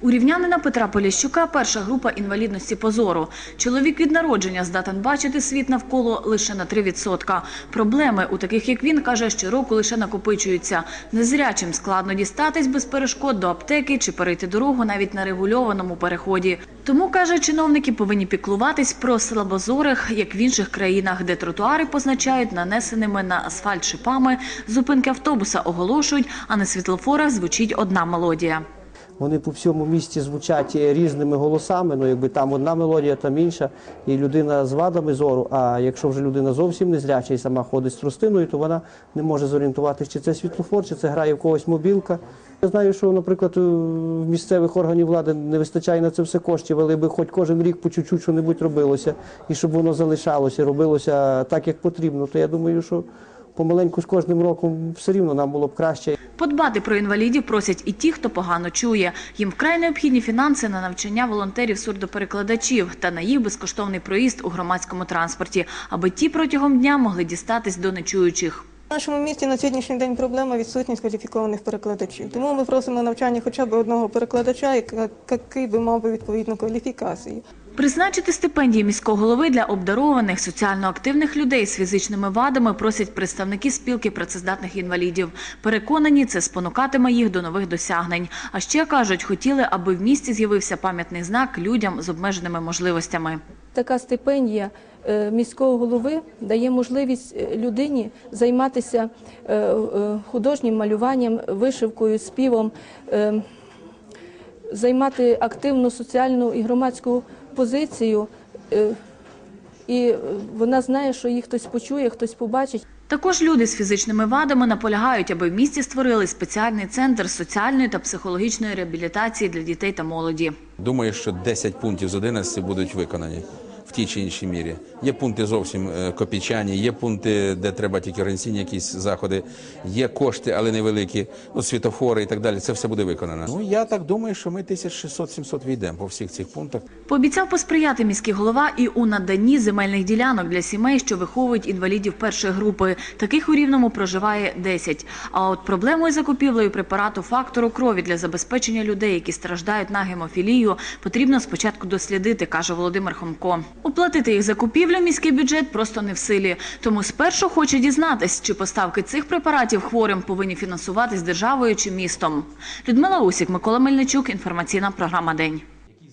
У рівнянина Петра Поліщука перша група інвалідності по зору. Чоловік від народження здатен бачити світ навколо лише на 3%. Проблеми у таких, як він, каже, щороку лише накопичуються. Незрячим складно дістатись без перешкод до аптеки чи перейти дорогу навіть на регульованому переході. Тому, каже, чиновники повинні піклуватись про слабозорих, як в інших країнах, де тротуари позначають нанесеними на асфальт шипами, зупинки автобуса оголошують, а на світлофорах звучить одна мелодія. Вони по всьому місті звучать різними голосами. Ну, якби там одна мелодія, там інша, і людина з вадами зору. А якщо вже людина зовсім незряча і сама ходить з тростиною, то вона не може зорієнтуватися, чи це світлофор, чи це грає в когось мобілка. Я знаю, що, наприклад, у місцевих органів влади не вистачає на це все коштів, але би хоч кожен рік по чуть-чуть що-небудь робилося, і щоб воно залишалося, робилося так, як потрібно, то я думаю, що помаленьку з кожним роком все рівно нам було б краще. Подбати про інвалідів просять і ті, хто погано чує. Їм вкрай необхідні фінанси на навчання волонтерів сурдоперекладачів та на їх безкоштовний проїзд у громадському транспорті, аби ті протягом дня могли дістатись до нечуючих. В нашому місті на сьогоднішній день проблема відсутність кваліфікованих перекладачів. Тому ми просимо навчання хоча б одного перекладача, який би мав би відповідну кваліфікацію. Призначити стипендії міського голови для обдарованих соціально активних людей з фізичними вадами просять представники спілки працездатних інвалідів. Переконані, це спонукатиме їх до нових досягнень. А ще кажуть, хотіли, аби в місті з'явився пам'ятний знак людям з обмеженими можливостями. Така стипендія е, міського голови дає можливість е, людині займатися е, художнім малюванням, вишивкою, співом, займати активну соціальну і громадську позицію. е, І вона знає, що її хтось почує, хтось побачить. Також люди з фізичними вадами наполягають, аби в місті створили спеціальний центр соціальної та психологічної реабілітації для дітей та молоді. Думаю, що 10 пунктів з 11 будуть виконані тій чи іншій мірі. Є пункти зовсім е, копійчані, є пункти, де треба тільки організаційні якісь заходи, є кошти, але невеликі, ну, світофори і так далі. Це все буде виконано. Ну я так думаю, що ми 1600-700 війдемо по всіх цих пунктах. Пообіцяв посприяти міський голова і у наданні земельних ділянок для сімей, що виховують інвалідів першої групи. Таких у Рівному проживає 10. А от проблемою закупівлею препарату фактору крові для забезпечення людей, які страждають на гемофілію, потрібно спочатку дослідити, каже Володимир Хомко. Оплатити їх закупівлю міський бюджет просто не в силі. Тому спершу хоче дізнатись, чи поставки цих препаратів хворим повинні фінансуватись державою чи містом. Людмила Усік, Микола Мельничук, інформаційна програма День.